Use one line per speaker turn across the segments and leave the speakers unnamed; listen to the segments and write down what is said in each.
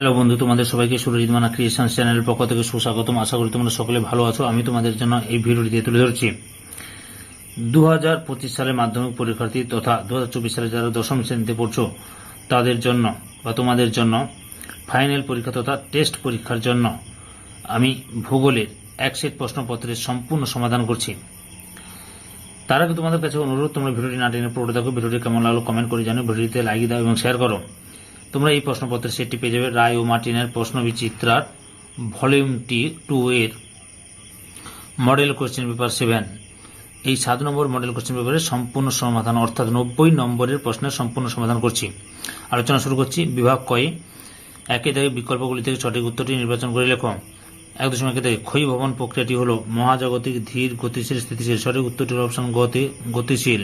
Hello বন্ধু, তোমাদের সবাইকে সুরজিৎ মানা ক্রিয়েশন চ্যানেলের পক্ষ থেকে সুস্বাগতম। আশা করি তোমরা সকলে ভালো আছো। আমি তোমাদের জন্য এই ভিডিওটি দিয়ে তুলে ধরছি। দু হাজার পঁচিশ সালে মাধ্যমিক পরীক্ষার্থী তথা দু হাজার চব্বিশ সালে যারা দশম শ্রেণীতে পড়ছো, তাদের জন্য বা তোমাদের জন্য ফাইনাল পরীক্ষা তথা টেস্ট পরীক্ষার জন্য আমি ভূগোলের এক সেট প্রশ্নপত্রের সম্পূর্ণ সমাধান করছি। তার আগে তোমাদের কাছে অনুরোধ, তোমরা ভিডিওটি না টেনে পুরোটা দেখো। ভিডিওটি কেমন লাগল কমেন্ট করে জানো ভিডিওটিতে লাইক দাও এবং শেয়ার করো। তোমরা এই প্রশ্নপত্রের সেটটি পেয়ে যাবে রায় ও মার্টিনের প্রশ্ন বিচিত্রার ভলিউমটি টু এর মডেল কোশ্চেন পেপার সেভেন। এই সাত নম্বর মডেল কোশ্চেন পেপারের সম্পূর্ণ সমাধান, অর্থাৎ নব্বই নম্বরের প্রশ্নের সম্পূর্ণ সমাধান করছি। আলোচনা শুরু করছি। বিভাগ কয়ে একই থেকে বিকল্পগুলি থেকে সঠিক উত্তরটি নির্বাচন করে লেখো। এক দশমিক একে থেকে ক্ষয়ী ভবন প্রক্রিয়াটি হল মহাজাগতিক ধীর গতিশীল স্থিতিশীল। সঠিক উত্তরটি হল অপশন গতি, গতিশীল।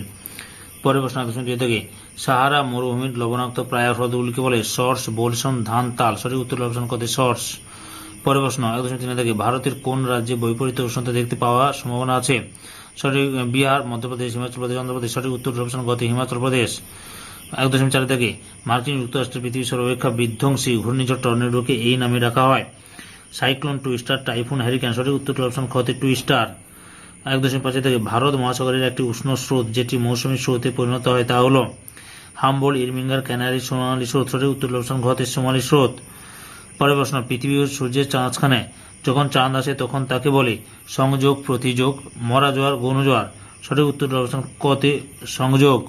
পরের প্রশ্ন দুই থেকে সাহারা মরুভূমির লবণাক্ত প্রায় হ্রদগুলিকে বলে সর্স, বোলসন, ধান, তাল। সঠিক উত্তর অপশন কতে সর্স। পরের প্রশ্ন এক দশমিক তিন থেকে ভারতের কোন রাজ্যে বৈপরীত্য উষ্ণতা দেখতে পাওয়ার সম্ভাবনা আছে? সঠিক বিহার, মধ্যপ্রদেশ, হিমাচল প্রদেশ, অন্ধ্রপ্রদেশ। সঠিক উত্তর অপশন গতি হিমাচল প্রদেশ। এক দশমিক চার থেকে মার্কিন যুক্তরাষ্ট্রের পৃথিবীর সর্বাপেক্ষা বিধ্বংসী ঘূর্ণিঝড় টর্নেডোকে এই নামে রাখা হয়। Cyclone two star typhoon hurricane সঠিক উত্তর অপশন ক্ষতি টু স্টার এক দশমিক পাঁচে থেকে ভারত মহাসাগরের একটি উষ্ণ স্রোত, যেটি মৌসুমী স্রোতে পরিণত হয়, তা হল হাম্বল, ইরমিঙ্গার, ক্যানারি, সোনালী স্রোত, সঠিক উত্তর হল অপশন ঘতে সোমালি স্রোত। পরের প্রশ্ন, পৃথিবী ও সূর্যের চাঁদখানে যখন চাঁদ আসে, তখন তাকে বলে সংযোগ, প্রতিযোগ, মরা জোয়ার গৌণ জোয়ার। সঠিক উত্তর হল অপশন কতে সংযোগ।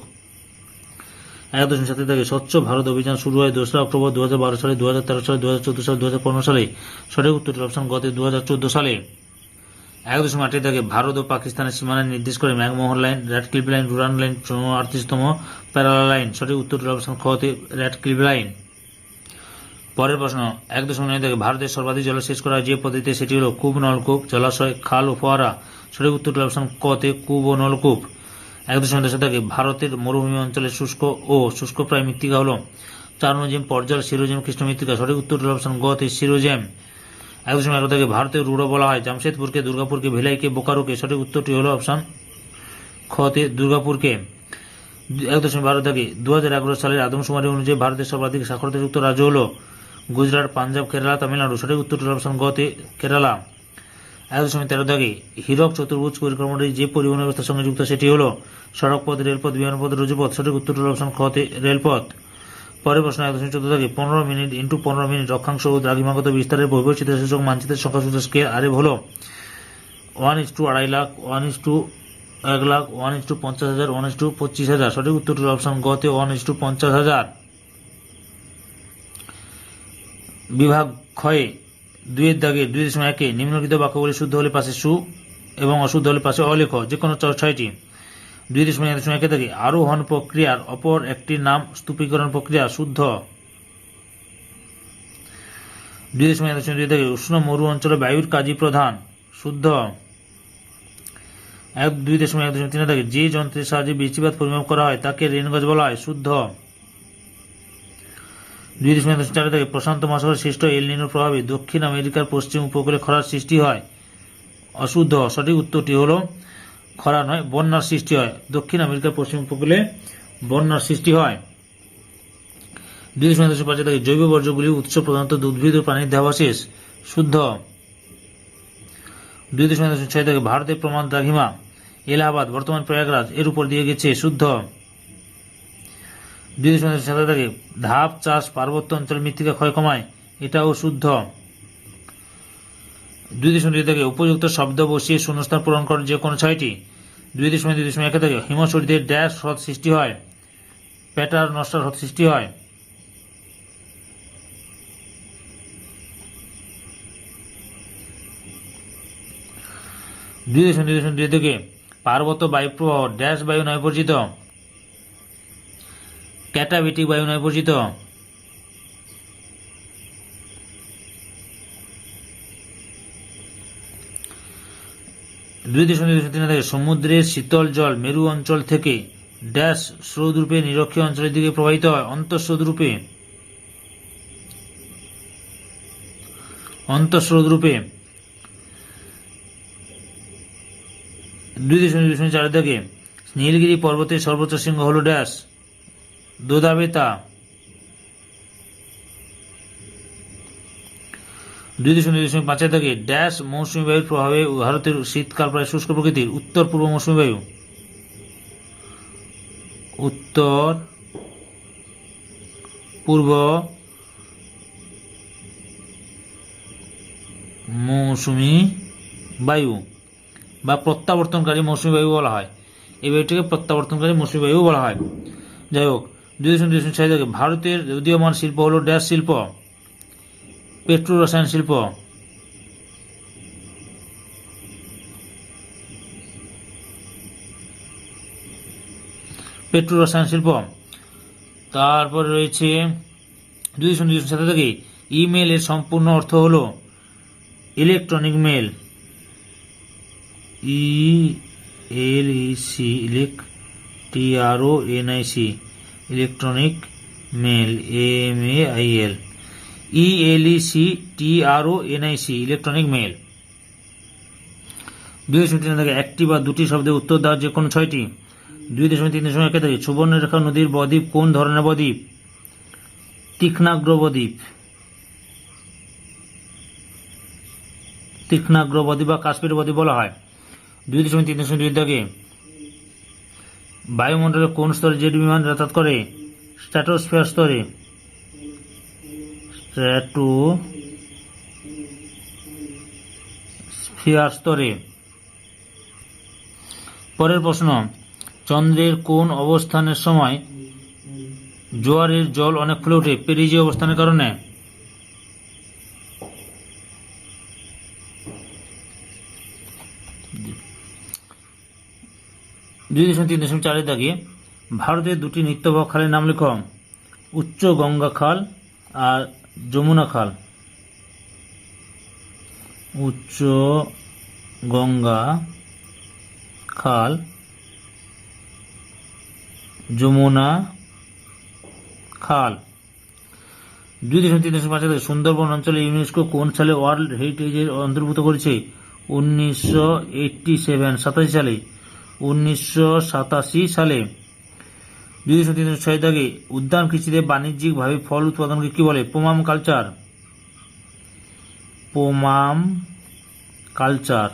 এক দশমিক সাথে থেকে স্বচ্ছ ভারত অভিযান শুরু হয় দোসরা অক্টোবর দু হাজার বারো সালে দু হাজার তেরো সালে দু হাজার চোদ্দ সালে দু হাজার পনেরো সালে। সঠিক উত্তর অপশন গতে দু হাজার চোদ্দ সালে। এক দশমিক আটে থেকে ভারত ও পাকিস্তানের সীমানা নির্দেশ করে McMahon line Radcliffe line, রুরান line আটত্রিশতম প্যারালা লাইন। সঠিক উত্তর অপশন খতে রেড ক্লিপ লাইন। পরের প্রশ্ন এক দশমিক নয় থেকে ভারতের সর্বাধিক জলসেচ করা যে পদ্ধতিতে সেটি হল কূপ, নলকূপ, জলাশয়, খাল ও ফোয়ারা। সঠিক উত্তর অপশন কতে কূপ ও নলকূপ। এক দশমিক দশ থেকে ভারতের মরুভূমি অঞ্চলে শুষ্ক ও শুষ্ক প্রায় মৃত্তিকা হল। চারনোজিম পর্যাল, সিরোজেম কৃষ্ণ মৃত্তিকা সঠিক উত্তর অপশন গতে সিরোজেম। এক সময় থেকে ভারতের রুড়ো বলা হয়। জামশেদপুরকে, দুর্গাপুরকে, ভিলাইকে, বোকারোকে, সঠিক উত্তরটি হল অপশন খতে দুর্গাপুরকে। এক দশমিক বারো থেকে দু হাজার এগারো সালের আদমশুমারি অনুযায়ী ভারতের সর্বাধিক সাক্ষরতাযুক্ত রাজ্য হল গুজরাট, পাঞ্জাব, কেরালা, তামিলনাড়ু। সঠিক উত্তরটি অপশন গতে কেরালা। এক দশমিক তেরো থেকে হীরক চতুর্ভুজ পরিক্রমাটি যে পরিবহন ব্যবস্থার সঙ্গে যুক্ত, সেটি হল সড়কপথ, রেলপথ, বিমানপথ, রুজুপথ। সঠিক উত্তরটি অপশন খতে রেলপথ। পরের প্রশ্ন, এক দশমিক চোদ্দ থেকে পনেরো মিনিট ইন্টু পনেরো মিনিট রক্ষাংশ ও দ্রাঘিমাগত বিস্তারের বৈবচিত্র সূচক মানচিত্রের সংখ্যা সূচক স্কেল আরে হল ওয়ান ইস টু আড়াই লাখ ওয়ান ইস টু এক লাখ ওয়ান ইস টু পঞ্চাশ হাজার ওয়ান ইস টু পঁচিশ হাজার। সঠিক উত্তরটির অপশন গতে ওয়ান ইস টু পঞ্চাশ হাজার। বিভাগ ক্ষয়ে দুইয়ের দাগে দুই দশমিক একে নিম্নলিখিত বাক্যগুলি শুদ্ধ হলে পাশে সু এবং অশুদ্ধ হলে পাশে অলেখ যে কোনো ছয়টি। দুই দশমিক এক দশমিক একে থেকে আরোহণ প্রক্রিয়ার অপর একটি নাম স্তূপীকরণ প্রক্রিয়া, শুদ্ধ। দুই দশমিক এক দশমিক দুই থেকে উষ্ণ মরু অঞ্চলে বায়ুর কাজী প্রধান, শুদ্ধ। এক, দুই দশমিক এক দশমিক তিন থেকে যে যন্ত্রের সাহায্যে বৃষ্টিপাত পরিমাপ করা হয়, তাকে রেনগজ বলা হয়, শুদ্ধ। দুই দশমিক দশমিক চার থেকে প্রশান্ত মহাসাগরের সৃষ্ট এল নিনোর প্রভাবে দক্ষিণ আমেরিকার পশ্চিম উপকূলে খরার সৃষ্টি হয়, অশুদ্ধ। সঠিক উত্তরটি হলো খরা নয়, বন্যার সৃষ্টি হয়। দক্ষিণ আমেরিকার পশ্চিম উপকূলে বন্যার সৃষ্টি হয়। দশমিক দশমিক পাঁচ থেকে। জৈব বর্জ্যগুলি উৎস প্রধানত উদ্ভিদ ও প্রাণীর দেহাবশেষ, শুদ্ধ। দুই দশমিক দশমিক ছয় থেকে ভারতের প্রমাণ দ্রাঘিমা, এলাহাবাদ, বর্তমান প্রয়াগরাজ, এর উপর দিয়ে গেছে শুদ্ধ। দুই দশমিক সাত থেকে। ধাপ চাষ পার্বত্য অঞ্চল মৃত্তিকা ক্ষয় কমায়, এটাও শুদ্ধ। দুই দশমিক দুই থেকে উপযুক্ত শব্দ বসিয়ে শূন্যস্থান পূরণ করেন যে কোনো ছয়টি। দুই দশমিক দুই দশমিক এক থেকে হিমশরীদের ড্যাশ হ্রদ সৃষ্টি হয় প্যাটার নষ্টার হ্রদ সৃষ্টি হয়। দুই দশমিক দুই দশমিক দুই থেকে পার্বত্য বায়ুপ্রবাহ, ড্যাশ বায়ু নয় পরিচিত ক্যাটাবেটিক বায়ু নয় পরিচিত। সমুদ্রের শীতল জল মেরু অঞ্চল থেকে ড্যাশ স্রোতরূপে নিরক্ষীয় অঞ্চলের দিকে প্রবাহিত হয়। অন্তঃস্রোতরূপে অন্তঃস্রোতরূপে দুই দশমিক দুই দশমিক চার থেকে। নীলগিরি পর্বতের সর্বোচ্চ শৃঙ্গ হল ড্যাশ। দোদাবেতা। দুই দশমিক দুই দশমিক পাঁচের দাগে ড্যাশ মৌসুমী বায়ুর প্রভাবে ভারতের শীতকাল প্রায় শুষ্ক প্রকৃতির। উত্তর পূর্ব মৌসুমী বায়ু। উত্তর পূর্ব মৌসুমী বায়ু বা প্রত্যাবর্তনকারী মৌসুমী বায়ু বলা হয়। এই বায়ুটিকে প্রত্যাবর্তনকারী মৌসুমী বায়ু বলা হয়। যাই হোক, দুই দশমিক দুই দশমিক থেকে ভারতের উদীয়মান শিল্প হল ড্যাশ শিল্প। পেট্রো রসায়ন শিল্প? পেট্রো রসায়ন শিল্প। তারপর রয়েছে, দুই দশমিক দুই সাত থেকে ইমেলের সম্পূর্ণ অর্থ হলো electronic mail E L E C ইলেক T R O N I C electronic mail M A I L E L E C T R O N I C electronic mail দুই দশমিক তিন থেকে একটি বা দুটি শব্দের উত্তর দেওয়ার যে কোনো ছয়টি। দুই দশমিক তিন দশমিক একে থেকে সুবর্ণরেখা নদীর বদ্বীপ কোন ধরনের বদ্বীপ? তীক্ষ্ণাগ্র বদ্বীপ তীক্ষ্ণাগ্র বদ্বীপ বা কাশ্মীর বদ্বীপ বলা হয়। দুই দশমিক তিন দশমিক দুই দাগে বায়ুমণ্ডলের কোন স্তরে জেট বিমান যাতায়াত করে? স্ট্র্যাটোস্ফিয়ার স্তরে। স্ফিয়ার স্তরে। পরের প্রশ্ন, চন্দ্রের কোন অবস্থানের সময় জোয়ারের জল অনেক ফুলে ওঠে? পেরিজে অবস্থানের কারণে। দুই দশমিক তিন দশমিক চারের দাগে, ভারতের দুটি নিত্যবহ খালের নাম লেখ। উচ্চ গঙ্গা খাল আর যমুনা খাল। উচ্চ গঙ্গা খাল, যমুনা খাল। দুই দশমিক তিন দশমিক পাঁচ সুন্দরবন অঞ্চলে ইউনেস্কো কোন সালে ওয়ার্ল্ড হেরিটেজের অন্তর্ভুক্ত করেছে? উনিশশো এইটটি সেভেন, সাতাশি সালে। উনিশশো সাতাশি সালে। দশমিক ছয় দাগে উদ্যান কৃষিতে বাণিজ্যিকভাবে ফল উৎপাদনকে কি বলে? Pomiculture. Pomiculture.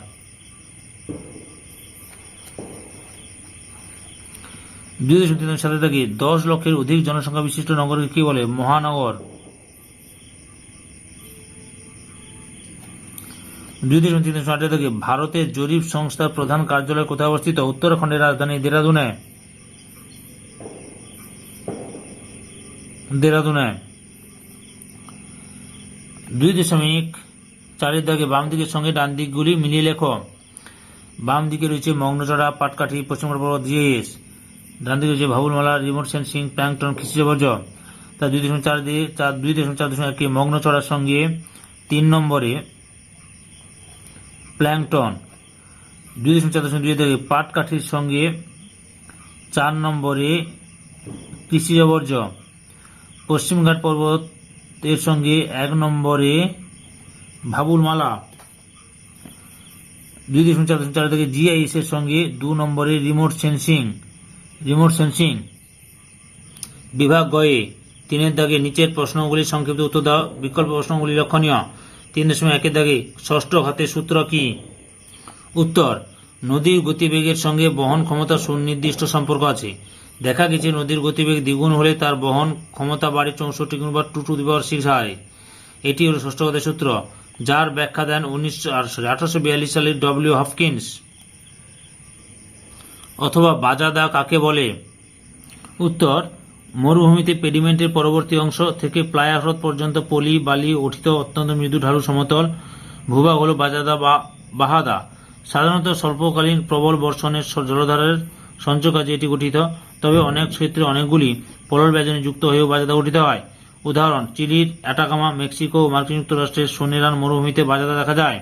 দশমিক তিন সাথে থেকে দশ লক্ষের অধিক জনসংখ্যা বিশিষ্ট নগরকে কি বলে? মহানগর। দুই থেকে ভারতের জরিপ সংস্থার প্রধান কার্যালয় কোথায় অবস্থিত? উত্তরাখণ্ডের রাজধানী দেরাদুনে। দেরাদুনে দুই দশমিক চারের দাগে বাম দিকের সঙ্গে ডান দিকগুলি মিলিয়ে লেখো। বাম দিকে রয়েছে মগ্নচড়া পাটকাঠি, পশ্চিমবঙ্গ পর্বত, জিএস। ডান দিকে রয়েছে ভাবুলমালা রিমোট সেন্সিং, প্যাংটন কৃষি বর্জ্য তা দুই দশমিক চার দিয়ে, চার দুই দশমিক চার দশমিক একে মগ্নচড়ার সঙ্গে তিন নম্বরে প্ল্যাংটন দুই দশমিক চার দশমিক দুই থেকে পাটকাঠির সঙ্গে চার নম্বরে কৃষিজ বর্জ্য পশ্চিমঘাট পর্বত এর সঙ্গে এক নম্বরে ভাবুলমালা। দুই দশমিক চার দশমিক চার থেকে জিআইএস এর সঙ্গে দু নম্বরে রিমোট সেন্সিং। Remote sensing. বিভাগ গয়ে তিনের দাগে নিচের প্রশ্নগুলির সংক্ষিপ্ত উত্তর দাও। বিকল্প প্রশ্নগুলি লক্ষণীয়। তিন দশমিক একের দাগে ষষ্ঠ ঘাতের সূত্র কি? উত্তর, নদীর গতিবেগের সঙ্গে বহন ক্ষমতার সুনির্দিষ্ট সম্পর্ক আছে। দেখা গেছে নদীর গতিবেগ দ্বিগুণ হলে তার বহন ক্ষমতা বাড়ে চৌষট্টি গুণ বা two to the power six হারে এটি হল ষষ্ঠ সূত্র, যার ব্যাখ্যা দেন উনিশশো আঠারোশো বিয়াল্লিশ সালের ডব্লিউ হপকিন্স। অথবা বাজাদা কাকে বলে? উত্তর, মরুভূমিতে পেডিমেন্টের পরবর্তী অংশ থেকে প্লায়া হ্রদ পর্যন্ত পলি, বালি, উঠিত অত্যন্ত মৃদু ঢালু সমতল। ভূভাগ হল বাজাদা বা বাহাদা সাধারণত স্বল্পকালীন প্রবল বর্ষণের জলধারের সঞ্চয় কাজে এটি গঠিত। তবে অনেক ক্ষেত্রে অনেকগুলি পলল ব্যজনে যুক্ত হয়েও বাজাদা গঠিত হয়। উদাহরণ, চিলির অ্যাটাকামা, মেক্সিকো ও মার্কিন যুক্তরাষ্ট্রের সোনেরান মরুভূমিতে বাজাদা দেখা যায়।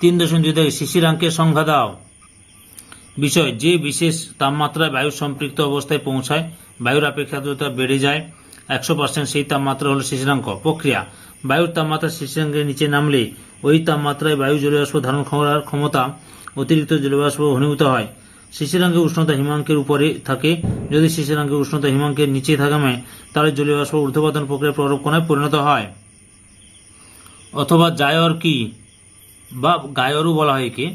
তিন দশমিক দুই থেকে শিশিরাঙ্কের সংখ্যা দাও। বিষয়, যে বিশেষ তাপমাত্রায় বায়ু সম্পৃক্ত অবস্থায় পৌঁছায়, বায়ুর আর্দ্রতা বেড়ে যায়, একশো পার্সেন্ট সেই তাপমাত্রা হল শিশিরাঙ্ক প্রক্রিয়া, বায়ুর তাপমাত্রা শিশিরাঙ্কের নিচে নামলে ওই তাপমাত্রায় বায়ু জলীয়বাষ্প ধারণ করার ক্ষমতা অতিরিক্ত জলীয়বাষ্প ঘনীভূত হয়। শিশিরাঙ্কের উষ্ণতা হিমাঙ্কের উপরে থাকে। যদি শিশিরাঙ্কের উষ্ণতা হিমাঙ্কের নিচে থাকামে তাহলে জলীয়বাষ্প ঊর্ধ্বপাতন প্রক্রিয়া প্ররোপণায় পরিণত হয়। অথবা জায়র কি বা গায়রও বলা হয় একে।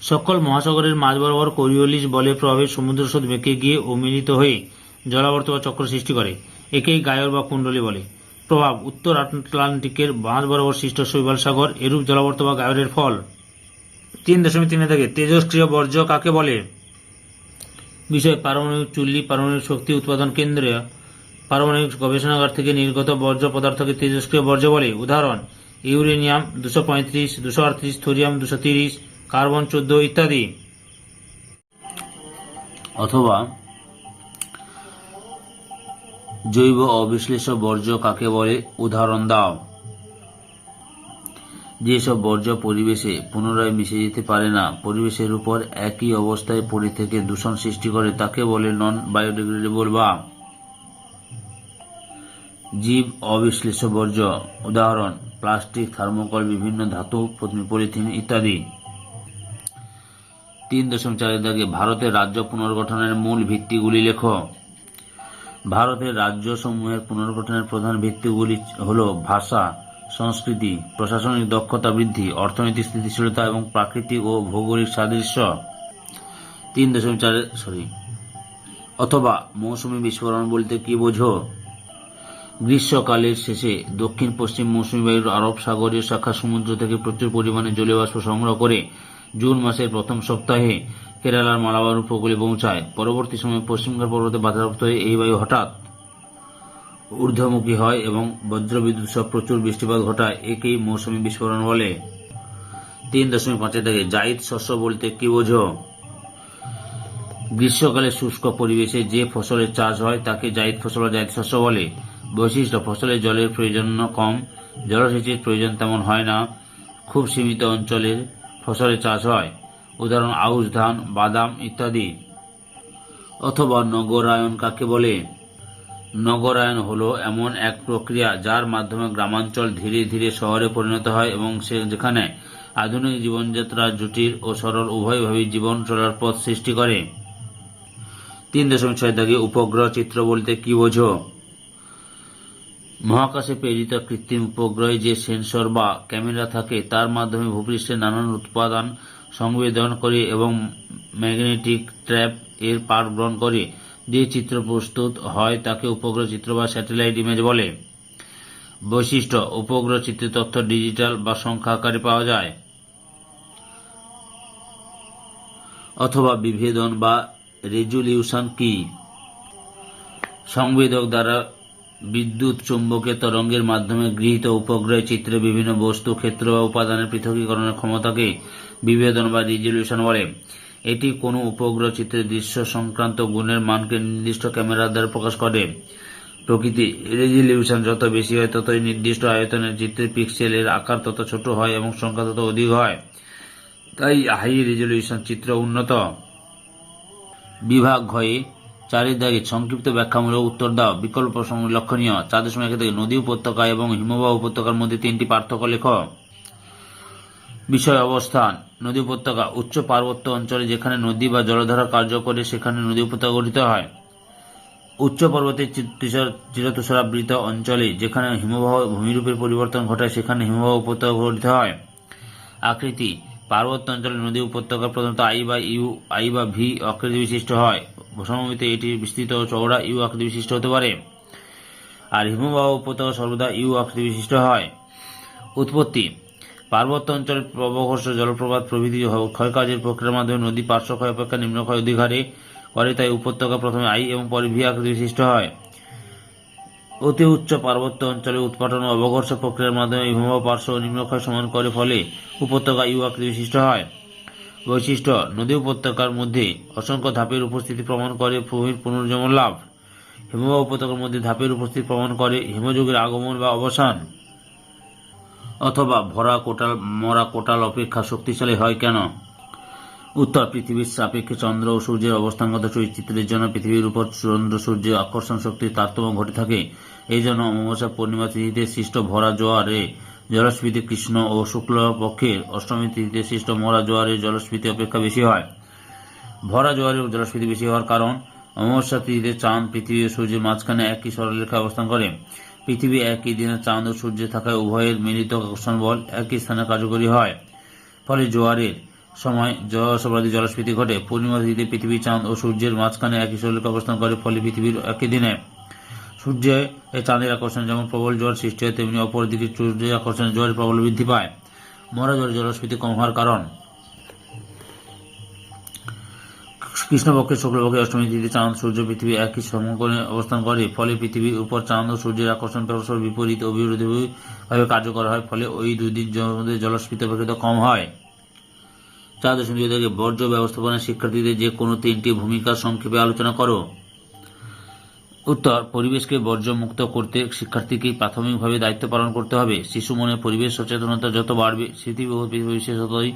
সকল মহাসাগরের মাঝ বরাবর কোরিওলিস বলে প্রভাবে সমুদ্র স্রোত বেঁকে গিয়ে ও মিলিত হয়ে জলাবর্ত বা চক্র সৃষ্টি করে। একেই গায়র বা কুণ্ডলী বলে। প্রভাব, উত্তর আটলান্টিকের মাঝ বরাবর সৃষ্ট শৈবাল সাগর এরূপ জলাবর্ত বা গায়রের ফল। তিন দশমিক তিনে থেকে তেজস্ক্রিয় বর্জ্য কাকে বলে? বিষয়, পারমাণবিক চুল্লি, পারমাণবিক শক্তি উৎপাদন কেন্দ্রে পারমাণবিক গবেষণাগার থেকে নির্গত বর্জ্য পদার্থকে তেজস্ক্রিয় বর্জ্য বলে। উদাহরণ, ইউরেনিয়াম দুশো পঁয়ত্রিশ, দুশো আটত্রিশ, থোরিয়াম দুশো তিরিশ, কার্বন চোদ্দ ইত্যাদি। অথবা, জৈব অবিশ্লেষ্য বর্জ্য কাকে বলে? উদাহরণ দাও। যেসব বর্জ্য পরিবেশে পুনরায় মিশে যেতে পারে না, পরিবেশের উপর একই অবস্থায় পড়ে থেকে দূষণ সৃষ্টি করে, তাকে বলে নন বায়োডিগ্রেডেবল বা জীব অবিশ্লেষ্য বর্জ্য। উদাহরণ, প্লাস্টিক, থার্মোকল, বিভিন্ন ধাতু, পলিথিন ইত্যাদি। তিন দশম চারের দাগে ভারতের রাজ্য পুনর্গঠনের মূল ভিত্তিগুলি লেখ। ভারতের রাজ্যসমূহের পুনর্গঠনের প্রধান ভিত্তিগুলি হল ভাষা সংস্কৃতি, প্রশাসনিক দক্ষতা বৃদ্ধি, অর্থনৈতিক স্থিতিশীলতা এবং প্রাকৃতিক ও ভৌগোলিক সাদৃশ্য। তিন দশমিক চার সরি অথবা মৌসুমী বিস্ফোরণ বলতে কি বোঝো? গ্রীষ্মকালের শেষে দক্ষিণ পশ্চিম মৌসুমী বায়ুর আরব সাগরীয় শাখা সমুদ্র থেকে প্রচুর পরিমাণে জলীয় বাষ্প সংগ্রহ করে জুন মাসের প্রথম সপ্তাহে কেরালার মালাবার উপকূলে পৌঁছায়। পরবর্তী সময়ে পশ্চিমঘাট পর্বতে বাধাপ্রাপ্ত হয়ে এই বায়ু হঠাৎ ঊর্ধ্বমুখী হয় এবং বজ্রবিদ্যুৎ সহ প্রচুর বৃষ্টিপাত ঘটায়, একেই মৌসুমী বিস্ফোরণ বলে তিন দশমিক পাঁচে থেকে জাইদ শস্য বলতে কি বোঝো? গ্রীষ্মকালে শুষ্ক পরিবেশে যে ফসলের চাষ হয় তাকে জাইদ ফসল বা জাইদ শস্য বলে। বৈশিষ্ট্য ফসলের জলের প্রয়োজন কম, জলসেচের প্রয়োজন তেমন হয় না, খুব সীমিত অঞ্চলের ফসলের চাষ হয়। উদাহরণ, আউশ, ধান, বাদাম ইত্যাদি। অথবা নগরায়ন কাকে বলে? নগরায়ন হলো এমন এক প্রক্রিয়া যার মাধ্যমে গ্রামাঞ্চল ধীরে ধীরে শহরে পরিণত হয় এবং সে যেখানে আধুনিক জীবনযাত্রা জটিল ও সরল উভয়ভাবে জীবন চলার পথ সৃষ্টি করে। তিন দশমিক ছয় দাগে উপগ্রহ চিত্র বলতে কি বোঝো? মহাকাশে প্রেরিত কৃত্রিম উপগ্রহে যে সেন্সর বা ক্যামেরা থাকে, তার মাধ্যমে ভূপৃষ্ঠের নানান উৎপাদন, সংবেদন করে এবং ম্যাগনেটিক ট্র্যাপ এর পাঠ গ্রহণ করে। যে চিত্র প্রস্তুত হয় তাকে উপগ্রহ চিত্র বা স্যাটেলাইট ইমেজ বলে। বৈশিষ্ট্য, উপগ্রহ চিত্র তথ্য ডিজিটাল বা সংখ্যা আকারে পাওয়া যায়। অথবা বিভেদন বা রেজুলিউশন কি? সংবেদক দ্বারা বিদ্যুৎ চুম্বকের তরঙ্গের মাধ্যমে গৃহীত উপগ্রহের চিত্রে বিভিন্ন বস্তু, ক্ষেত্র বা উপাদানের পৃথকীকরণের ক্ষমতাকে বিভেদন বা রিজলিউশন বলে। এটি কোনো উপগ্রহ চিত্রের দৃশ্য সংক্রান্ত গুণের মানকে নির্দিষ্ট ক্যামেরার দ্বারা প্রকাশ করে। প্রকৃতি রেজলিউশন যত বেশি হয়, ততই নির্দিষ্ট আয়তনের চিত্রের পিক্সেলের আকার তত ছোট হয় এবং সংখ্যা তত অধিক হয়। তাই হাই রেজলিউশন চিত্র উন্নত। বিভাগ হয়ে চারের দাগে সংক্ষিপ্ত ব্যাখ্যামূলক উত্তর দাও। বিকল্প লক্ষণীয় দশমিক এক থেকে নদী উপত্যকা এবং হিমবাহ উপত্যকার মধ্যে তিনটি পার্থক্য লেখ। বিষয় অবস্থান, নদী উপত্যকা, উচ্চ পার্বত্য অঞ্চলে যেখানে নদী বা জলধারা কার্য করে সেখানে নদী উপত্যকা গঠিত হয়। উচ্চ পর্বতের চিরতুষারাবৃত অঞ্চলে যেখানে হিমবাহ ভূমিরূপের পরিবর্তন ঘটায়, সেখানে হিমবাহ উপত্যকা গঠিত হয়। আকৃতি, পার্বত্য অঞ্চলে নদী উপত্যকা প্রধানত আই বা ইউ, আই বা ভি আকৃতি বিশিষ্ট হয়। সমভূমিতে এটি বিস্তৃত চওড়া ইউ আকৃতি বিশিষ্ট হতে পারে। আর হিমবাহ উপত্যকা সর্বদা ইউ আকৃতি বিশিষ্ট হয়। উৎপত্তি পার্বত্য অঞ্চলের অবঘর্ষ জলপ্রপাত প্রভৃতি ক্ষয়কার্যের প্রক্রিয়ার মাধ্যমে নদী পার্শ্বক্ষয় অপেক্ষা নিম্নক্ষয় অধিক হারে করে, তাই উপত্যকা প্রথমে আই এবং পরে ভি আকৃতি বিশিষ্ট হয়। অতি উচ্চ পার্বত্য অঞ্চলে উৎপাদন ও অবঘর্ষ প্রক্রিয়ার মাধ্যমে হিমবাহ পার্শ্ব ও নিম্নক্ষয় সমান করে, ফলে উপত্যকা ইউ আকৃতি বিশিষ্ট হয়। বৈশিষ্ট্য, নদী উপত্যকার মধ্যে অসংখ্য ধাপের উপস্থিতি প্রমাণ করে ভূমির পুনর্জন্ম লাভ। হিমবাহ উপত্যকার মধ্যে ধাপের উপস্থিতি প্রমাণ করে হিমযুগের আগমন বা অবসান। অথবা ভরা কোটাল, মরা কোটাল অপেক্ষা শক্তিশালী হয় কেন? উত্তর, পৃথিবীর সাপেক্ষে চন্দ্র ও সূর্যের অবস্থানগত চৈচিত্রের জন্য পৃথিবীর উপর চন্দ্র সূর্যের আকর্ষণ শক্তির তারতম্য ঘটে থাকে। এই জন্য অমাবস্যা পূর্ণিমা তিথিতে সৃষ্ট ভরা জোয়ারে জলস্ফীতি কৃষ্ণ ও শুক্ল পক্ষের অষ্টমী তিথিতে সৃষ্ট মরা জোয়ারে জলস্ফীতি অপেক্ষা বেশি হয়। ভরা জোয়ারে জলস্ফীতি বেশি হওয়ার কারণ, অমাবস্যা তিথিতে চাঁদ, পৃথিবী ও সূর্যের মাঝখানে একই সরলরেখায় অবস্থান করে। পৃথিবী একই দিনে চাঁদ ও সূর্যে থাকায় উভয়ের মিলিত আকর্ষণ বল একই স্থানে কার্যকরী হয়। ফলে জোয়ারের সময় জলসবাদী জলস্ফীতি ঘটে। পূর্ণিমা তিথিতে পৃথিবী চাঁদ ও সূর্যের মাঝখানে একই শৈলকে অবস্থান করে, ফলে পৃথিবীর একই দিনে। সূর্যে চাঁদের আকর্ষণ যেমন প্রবল জোয়ার সৃষ্টি হয়, তেমনি অপরদিকে সূর্যের আকর্ষণে জোয়ারের প্রবল বৃদ্ধি পায়। মরা জোয়ারে জলস্ফীতি কম হওয়ার কারণ কৃষ্ণপক্ষের শুক্লপক্ষে অষ্টমী তিথি, চাঁদ, সূর্য, পৃথিবী একই সমকোণে অবস্থান করে। ফলে পৃথিবীর উপর চাঁদ ও সূর্যের আকর্ষণ পরস্পর বিপরীত ও বিরোধীভাবে কার্যকর হয়। ফলে ওই দুই দিন মধ্যে জলস্ফীতি অপেক্ষিত কম হয়। চার দশমিক থেকে বর্জ্য ব্যবস্থাপনায় শিক্ষার্থীদের যে কোনো তিনটি ভূমিকা সংক্ষেপে আলোচনা করো। উত্তর, পরিবেশকে বর্জ্যমুক্ত করতে শিক্ষার্থীকে প্রাথমিকভাবে দায়িত্ব পালন করতে হবে। শিশু মনে পরিবেশ সচেতনতা যত বাড়বে স্মৃতি বিশেষতই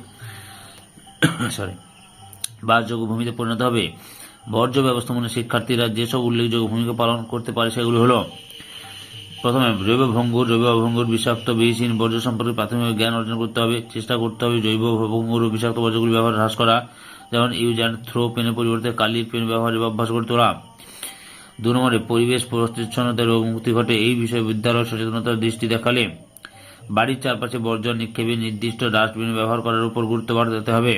সরি বাসযোগ্য ভূমিতে পরিণত হবে। বর্জ্য ব্যবস্থাপনা শিক্ষার্থীরা যেসব উল্লেখযোগ্য ভূমিকা পালন করতে পারে সেগুলো হলো, প্রথমে জৈব ভঙ্গুর, জৈব অভঙ্গুর বিষাক্ত বিষহীন বর্জ্য সম্পর্কে প্রাথমিক জ্ঞান অর্জন করতে হবে, চেষ্টা করতে হবে জৈব ভঙ্গুর বিষাক্ত বর্জ্যগুলি ব্যবহার হ্রাস করা, যেমন ইউজ অ্যান্ড থ্রো পেনের পরিবর্তে কালির পেন ব্যবহারের অভ্যাস করে তোলা। দু নম্বরে পরিবেশ পরিচ্ছন্নতা রোগ মুক্তি ঘটে, এই বিষয়ে বিদ্যালয় সচেতনতার দৃষ্টি দেখালে। বাড়ির চারপাশে বর্জ্য নিক্ষেপে নির্দিষ্ট ডাস্টবিন ব্যবহার করার উপর গুরুত্ব বাড়াতে হবে।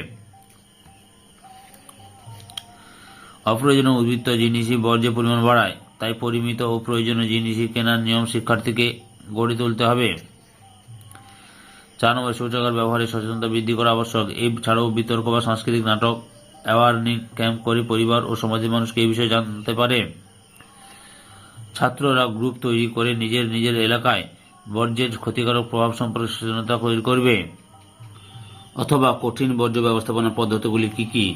অপ্রয়োজনীয় উদ্বৃত্ত জিনিসই বর্জ্যের পরিমাণ বাড়ায়, তাই পরিমিত ও প্রয়োজনীয় জিনিসই কেনার নিয়ম শিক্ষার্থীকে গড়ে তুলতে হবে। চার নম্বর শৌচাগার ব্যবহারে সচেতনতা বৃদ্ধি করা আবশ্যক। এই ছাড়াও বিতর্ক বা সাংস্কৃতিক নাটক অ্যাওয়ারনিং ক্যাম্প করে পরিবার ও সমাজের মানুষকে এই বিষয়ে জানতে পারে। ছাত্ররা গ্রুপ তৈরি করে নিজের নিজের এলাকায় বর্জ্যের ক্ষতিকারক প্রভাব সম্পর্কে সচেতনতা তৈরি করবে। অথবা কঠিন বর্জ্য ব্যবস্থাপনা পদ্ধতিগুলি কি কি?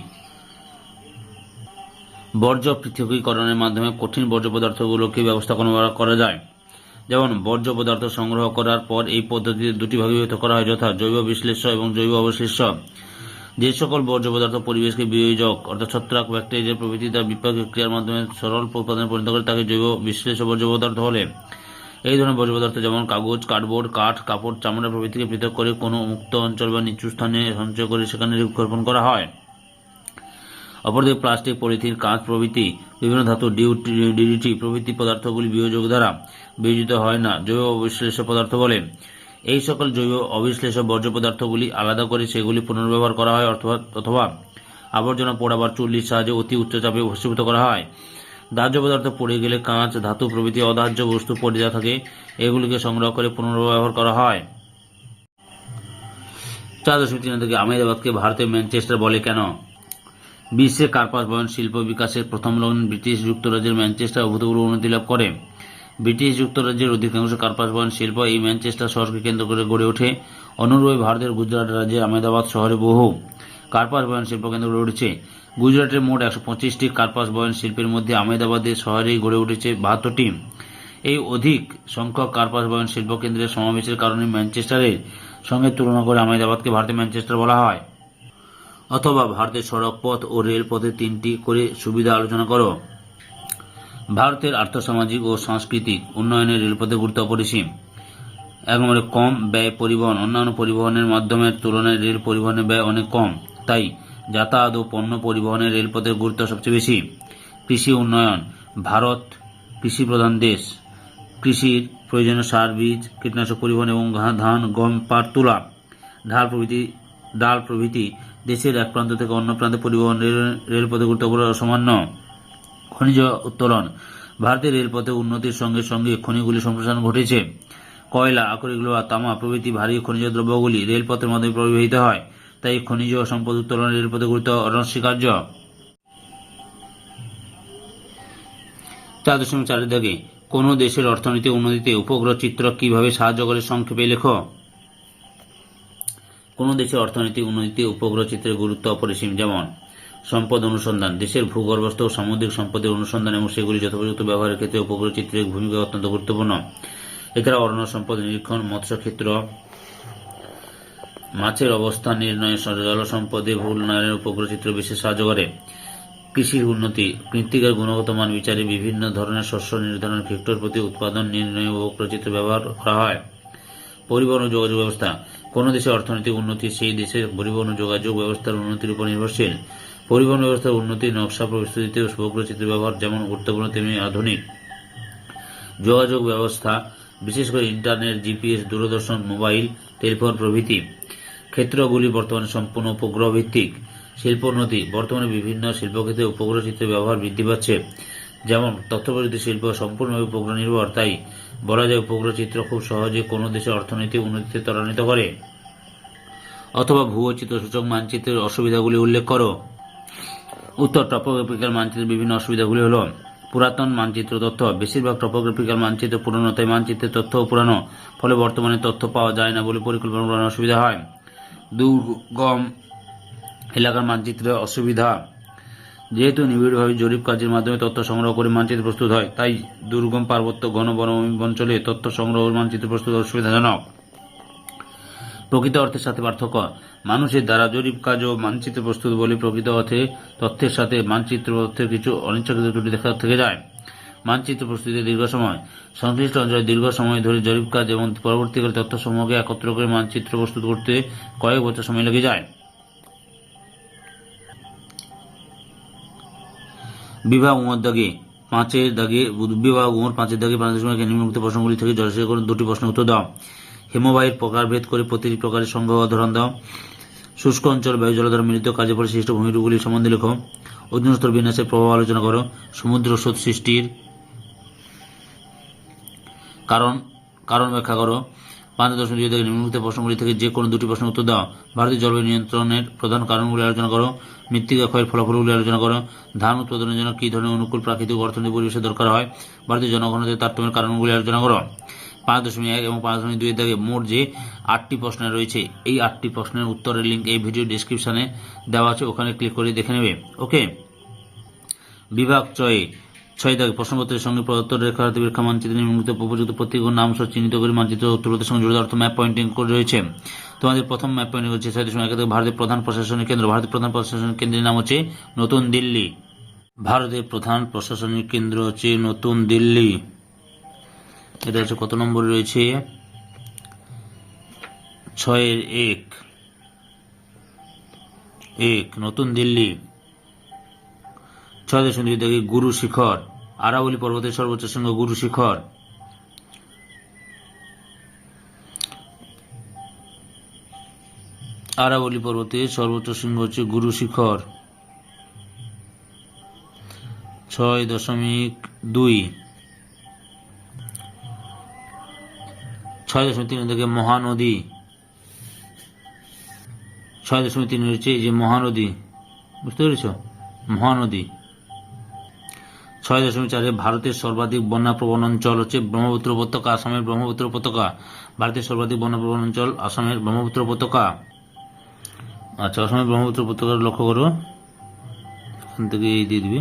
বর্জ্য পৃথকীকরণের মাধ্যমে কঠিন বর্জ্য পদার্থগুলোকে ব্যবস্থাপনা করা যায়। যেমন, বর্জ্য পদার্থ সংগ্রহ করার পর এই পদ্ধতিতে দুটি ভাগে বিভক্ত করা হয়, যথা জৈব বিশ্লেষ্য এবং জৈব অবশিষ্য। যে সকল বর্জ্য পদার্থ পরিবেশকে বিয়োজক, অর্থাৎ ছত্রাক, ব্যাকটেরিয়া প্রভৃতি তার বিপাকীয় ক্রিয়ার মাধ্যমে সরল উৎপাদনে পরিণত করে, তাকে জৈব বিশ্লেষ্য বর্জ্য পদার্থ হলে এই ধরনের বর্জ্য পদার্থ যেমন কাগজ, কার্ডবোর্ড, কাঠ, কাপড়, চামড়া প্রভৃতিকে পৃথক করে কোনো মুক্ত অঞ্চল বা নিচু স্থানে সঞ্চয় করে সেখানে রূপকল্পন করা হয়। অপরদিকে প্লাস্টিক, পলিথিন, কাঁচ প্রভৃতি, বিভিন্ন ধাতু ডিডিটি প্রভৃতি পদার্থগুলি বিয়োজক দ্বারা বিয়োজিত হয় না, জৈব অবিশ্লেষ্য পদার্থ বলে। এই সকল জৈব অবিশ্লেষ্য বর্জ্য পদার্থগুলি আলাদা করে সেগুলি পুনর্ব্যবহার করা হয়, অথবা অথবা আবর্জনা পোড়াবার চুল্লির সাহায্যে অতি উচ্চচাপে ভস্মীভূত করা হয়। দাহ্য পদার্থ পড়ে গেলে কাঁচ, ধাতু প্রভৃতি, অদাহ্য বস্তু পড়ে যা থাকে, এগুলিকে সংগ্রহ করে পুনর্ব্যবহার করা হয়। চার দশমিক তিন থেকে আহমেদাবাদকে ভারতের ম্যানচেস্টার বলে কেন? বিশ্বে কার্পাস বয়ন শিল্প বিকাশের প্রথম লগ্ন ব্রিটিশ যুক্তরাজ্যের ম্যানচেস্টার অভূতপূর্ব উন্নতি লাভ করে। ব্রিটিশ যুক্তরাজ্যের অধিকাংশ কার্পাস বয়ন শিল্প এই ম্যানচেস্টার শহরকে কেন্দ্র করে গড়ে ওঠে। অনুরূপে ভারতের গুজরাট রাজ্যের আহমেদাবাদ শহরে বহু কার্পাস বয়ন শিল্প কেন্দ্র গড়ে উঠেছে। গুজরাটের মোট একশো পঁচিশটি কার্পাস বয়ন শিল্পের মধ্যে আহমেদাবাদের শহরেই গড়ে উঠেছে বাহাত্তরটি। এই অধিক সংখ্যক কার্পাস বয়ন শিল্প কেন্দ্রের সমাবেশের কারণে ম্যানচেস্টারের সঙ্গে তুলনা করে আহমেদাবাদকে ভারতের ম্যানচেস্টার বলা হয়। অথবা ভারতের সড়ক পথ ও রেলপথে তিনটি করে সুবিধা আলোচনা করো। ভারতের আর্থসামাজিক ও সাংস্কৃতিক উন্নয়নে রেলপথে গুরুত্ব অপরিসীম এক নম্বরে কম ব্যয় পরিবহন, অন্যান্য পরিবহনের মাধ্যমের তুলনায় রেল পরিবহনের ব্যয় অনেক কম। তাই যাতায়াত ও পণ্য পরিবহনে রেলপথের গুরুত্ব সবচেয়ে বেশি। কৃষি উন্নয়ন, ভারত কৃষি প্রধান দেশ। কৃষির প্রয়োজনীয় সার, বীজ, কীটনাশক পরিবহন এবং ধান, গম, পাট, তুলা, ঢাল প্রভৃতি ডাল প্রভৃতি দেশের এক প্রান্ত থেকে অন্য প্রান্তে পরিবহন রেলপথে গুরুত্বপূর্ণ অসামান্য খনিজ উত্তোলন। ভারতের রেলপথে উন্নতির সঙ্গে সঙ্গে খনিগুলি সম্প্রসারণ ঘটেছে। কয়লা, আকরিক লোহা, তামা প্রভৃতি ভারী খনিজ দ্রব্যগুলি রেলপথের মাধ্যমে প্রবাহিত হয়। তাই খনিজ সম্পদ উত্তোলন রেলপথে গুরুত্ব অনস্বীকার্য। চার দশমিক চারের দাগে কোনো দেশের অর্থনীতি উন্নতিতে উপগ্রহ চিত্র কীভাবে সাহায্য করে সংক্ষেপে লেখো? কোনো দেশের অর্থনৈতিক উন্নতিতে উপগ্রহ চিত্রের গুরুত্ব অপরিসীম। যেমন, সম্পদ অনুসন্ধান। দেশের ভূগর্ভস্থ ও সামুদ্রিক সম্পদের অনুসন্ধান এবং সেগুলি যথোপযুক্ত ব্যবহারের ক্ষেত্রে উপগ্রহ চিত্রের ভূমিকা অত্যন্ত গুরুত্বপূর্ণ। এছাড়া অরণ্য সম্পদ নিরীক্ষণ, মৎস্য ক্ষেত্র, মাছের অবস্থান নির্ণয়ে, জল সম্পদে ভুল উন্নয়নের উপগ্রহ চিত্র বিশেষ সাহায্য করে। কৃষির উন্নতি মৃত্তিকার গুণগত মান বিচারে বিভিন্ন ধরনের শস্য নির্ধারণ হেক্টর প্রতি উৎপাদন নির্ণয়ে উপগ্রহ চিত্র ব্যবহার করা হয়। পরিবহন ও যোগাযোগ ব্যবস্থা। কোনো দেশের অর্থনৈতিক উন্নতি সেই দেশের পরিবহন যোগাযোগ ব্যবস্থার উন্নতির উপর নির্ভরশীল। পরিবহন ব্যবস্থার উন্নতি, নকশা প্রস্তুতিতে উপগ্রহ চিত্র ব্যবহার যেমন গুরুত্বপূর্ণ, তেমনি আধুনিক। যোগাযোগ ব্যবস্থা, বিশেষ করে ইন্টারনেট, জিপিএস, দূরদর্শন, মোবাইল, টেলিফোন প্রভৃতি ক্ষেত্রগুলি বর্তমানে সম্পূর্ণ উপগ্রহ ভিত্তিক শিল্পোন্নতি, বর্তমানে বিভিন্ন শিল্পক্ষেত্রে উপগ্রহ চিত্রের ব্যবহার বৃদ্ধি পাচ্ছে। যেমন তথ্যপ্রযুক্তি শিল্প সম্পূর্ণভাবে উপগ্রহ নির্ভর তাই বলা যায় উপগ্রহ চিত্র খুব সহজে কোনো দেশের অর্থনৈতিক উন্নতিতে ত্বরান্বিত করে। অথবা ভূবৈচিত্র সূচক মানচিত্রের অসুবিধাগুলি উল্লেখ করো। উত্তর, টপোগ্রাফিক্যাল মানচিত্রের বিভিন্ন অসুবিধাগুলি হল, পুরাতন মানচিত্র তথ্য, বেশিরভাগ টপোগ্রাফিক্যাল মানচিত্র পুরনো তাই মানচিত্রের তথ্যও পুরানো, ফলে বর্তমানে তথ্য পাওয়া যায় না বলে পরিকল্পনা করার অসুবিধা হয়। দুর্গম এলাকার মানচিত্রের অসুবিধা। যেহেতু নিবিড়ভাবে জরিপ কাজের মাধ্যমে তথ্য সংগ্রহ করে মানচিত্র প্রস্তুত হয়, তাই দুর্গম পার্বত্য ঘন বনভূমি অঞ্চলে তথ্য সংগ্রহ মানচিত্র প্রস্তুত অসুবিধাজনক প্রকৃত অর্থের সাথে পার্থক্য, মানুষের দ্বারা জরিপ কাজ ও মানচিত্র প্রস্তুত বলে প্রকৃত অর্থে তথ্যের সাথে মানচিত্র তথ্যের কিছু অনিচ্ছাকৃত ত্রুটি দেখা থেকে যায়। মানচিত্র প্রস্তুতির দীর্ঘ সময়, সংশ্লিষ্ট অঞ্চলে দীর্ঘ সময় ধরে জরিপ কাজ এবং পরবর্তীকালে তথ্য তথ্যসমূহকে একত্র করে মানচিত্র প্রস্তুত করতে কয়েক বছর সময় লেগে যায়। বিভাগ উমর দাগে পাঁচের দাগে বিভাগ উমর পাঁচের দাগে পাঁচ দশমিক নিম্নলিখিত প্রশ্নগুলি থেকে জলসেচ করে দুটি প্রশ্ন উত্তর দাও। হিমবাহের প্রকারভেদ করে প্রতিটি প্রকারের সংগ্রহ ধরন দাও। শুষ্ক অঞ্চল, বায়ু জলধারা মিলিত কাজে পরে সৃষ্ট ভূমিরূপগুলি সম্বন্ধে লেখো। ওজনস্তর বিন্যাসের প্রভাব আলোচনা করো। সমুদ্র স্রোত সৃষ্টির কারণ কারণ ব্যাখ্যা করো। পাঁচ দশমিক দুই থেকে নিম্নলিখিত প্রশ্নগুলি থেকে যে কোনো দুটি প্রশ্নের উত্তর দাও। ভারতীয় জলবায়ু নিয়ন্ত্রণের প্রধান কারণগুলি আলোচনা করো, মৃত্তিকা ক্ষয়ের ফলাফলগুলি আলোচনা করো, ধান উৎপাদনের জন্য কী ধরনের অনুকূল প্রাকৃতিক অর্থনৈতিক পরিবেশের দরকার হয়, ভারতীয় জনগণদের তারতম্যের কারণগুলি আলোচনা করো। পাঁচ দশমিক এক এবং পাঁচ দশমিক দুই থেকে মোট যে আটটি প্রশ্ন রয়েছে, এই আটটি প্রশ্নের উত্তরের লিঙ্ক এই ভিডিও ডিসক্রিপশনে দেওয়া আছে, ওখানে ক্লিক করে দেখে নেবে। ওকে? বিভাগ ছয় ছয় দাগে প্রশ্নপত্রের সঙ্গে প্রদত্ত রেখাতে রেখা মানচিত্রে নিম্নলিখিত উপযুক্ত প্রতীক নাম সহ চিহ্নিত করে মানচিত্র উত্তরপ্রদেশের সঙ্গে জড়িত অর্থ ম্যাপ পয়েন্টিং করে রয়েছে। তোমাদের প্রথম ম্যাপ পয়েন্টিং হচ্ছে দশমিক এক ভারতের প্রধান প্রশাসনিক কেন্দ্র। ভারতের প্রধান প্রশাসনিক কেন্দ্রের নাম হচ্ছে নতুন দিল্লি। ভারতের প্রধান প্রশাসনিক কেন্দ্র হচ্ছে নতুন দিল্লি। এটা হচ্ছে কত নম্বরে রয়েছে? ছয়ের এক। এক, নতুন দিল্লি। ছয় দশমিক দুই গুরু শিখর, আরাবলী পর্বতের সর্বোচ্চ শৃঙ্গ গুরু শিখর। আরাবলী পর্বতের সর্বোচ্চ শৃঙ্গ হচ্ছে গুরু শিখর। ছয় দশমিক দুই। ছয় দশমিক তিন থেকে মহানদী। ছয় দশমিক তিন হচ্ছে এই যে মহানদী, বুঝতে পেরেছ? মহানদী। ছয় দশমিক চারে ভারতের সর্বাধিক বন্যাপ্রবণ অঞ্চল হচ্ছে ব্রহ্মপুত্র উপত্যকা, আসামের ব্রহ্মপুত্র উপত্যকা। ভারতের সর্বাধিক বন্যাপ্রবণ অঞ্চল আসামের ব্রহ্মপুত্র উপত্যকা। আচ্ছা আসামের ব্রহ্মপুত্র উপত্যকা লক্ষ্য করো। এখান থেকে এই দিয়ে দিবি।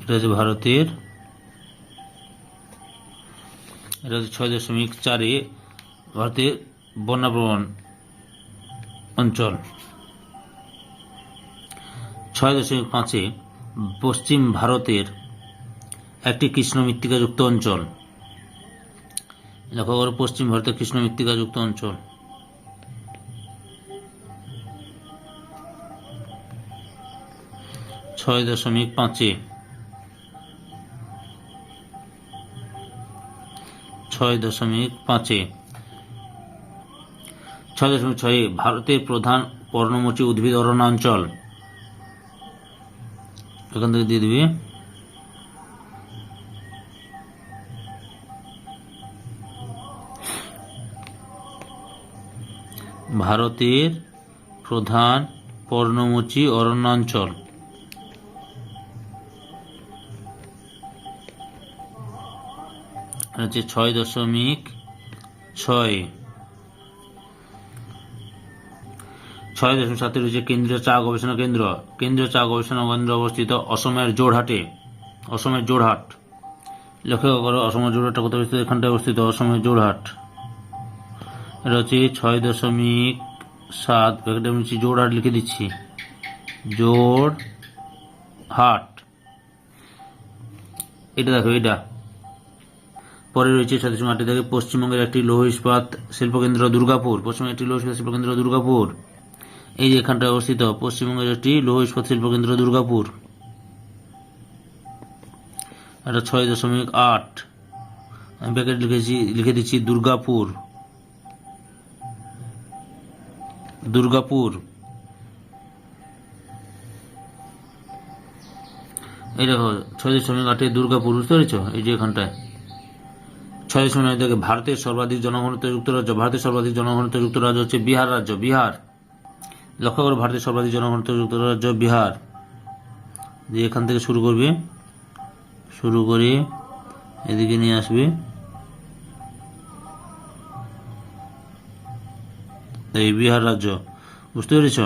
এটা হচ্ছে ভারতের। এটা হচ্ছে ছয় দশমিক চারে ভারতের বন্যাপ্রবণ অঞ্চল। ছয় দশমিক পাঁচে পশ্চিম ভারতের একটি কৃষ্ণ মৃত্তিকাযুক্ত অঞ্চল। লক্ষ্য করো, পশ্চিম ভারতের কৃষ্ণ মৃত্তিকাযুক্ত অঞ্চল। ছয় দশমিক পাঁচে ছয় দশমিক পাঁচে ছয় দশমিক ছয় ভারতের প্রধান পর্ণমোচী উদ্ভিদ অরণ্যাঞ্চল। এখান থেকে দিয়ে দিবি। ভারতের প্রধান পর্ণমোচী অরণ্যাঞ্চল। হচ্ছে ছয় দশমিক ছয়। ছয় দশমিক সাতে রয়েছে কেন্দ্রীয় চা গবেষণা কেন্দ্র, কেন্দ্রীয় চা গবেষণা কেন্দ্র অবস্থিত অসমের জোরহাটে, অসমের জোরহাট। লক্ষ্য করো, অসমের জোরহাটটা কোথায় অবস্থিত এখানটায় অবস্থিত অসমের জোরহাট। এটা হচ্ছে ছয় দশমিক সাত প্যাকেটে আমি জোরহাট লিখে দিচ্ছি। জোরহাট। এটা দেখো, এটা। পরে রয়েছে আটটি থেকে পশ্চিমবঙ্গের একটি লৌহ ইস্পাত শিল্পকেন্দ্র দুর্গাপুর। পশ্চিমবঙ্গের একটি লৌহ ইস্পাত শিল্পকেন্দ্র দুর্গাপুর। এই যে এখানটায় অবস্থিত, পশ্চিমবঙ্গের একটি লৌহ ইস্পাত শিল্প কেন্দ্র, দুর্গাপুর। এটা ছয় দশমিক আট। আমি ব্যাকেট লিখেছি, লিখে দিচ্ছি দুর্গাপুর। দুর্গাপুর। এই দেখো, ছয় দশমিক আটে দুর্গাপুর, বুঝতে পেরেছ? এই যে এখানটায়। ছয় দশমিক আট ভারতের সর্বাধিক জনঘনত্ব যুক্তরাজ্য। ভারতের সর্বাধিক জনঘনত্ব যুক্তরাজ্য হচ্ছে বিহার রাজ্য, বিহার। লক্ষ্য করো, ভারতের সর্বাধিক জনঘনত্ব যুক্তরাজ্য বিহার। যে এখান থেকে শুরু করবে, শুরু করে এদিকে নিয়ে আসবে। এই বিহার রাজ্য, বুঝতে পেরেছ?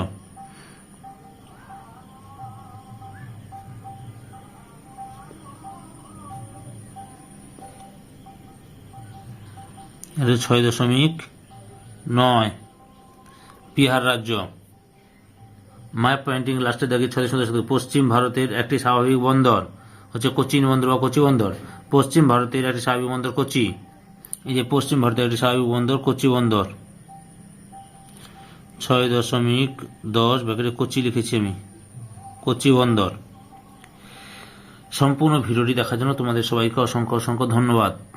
ছয় দশমিক নয়। বিহার রাজ্য। ম্যাপ পয়েন্টিং লাস্টে দেখি ছয় দশ পশ্চিম ভারতের একটি স্বাভাবিক বন্দর হচ্ছে কোচিন বন্দর বা কোচি বন্দর। পশ্চিম ভারতের একটি স্বাভাবিক বন্দর কোচি। এই যে পশ্চিম ভারতের একটি স্বাভাবিক বন্দর, কোচি বন্দর। ছয় দশমিক দশ ব্যাকেটে কোচি লিখেছি আমি। কোচি বন্দর। সম্পূর্ণ ভিডিওটি দেখার জন্য তোমাদের সবাইকে অসংখ্য অসংখ্য ধন্যবাদ।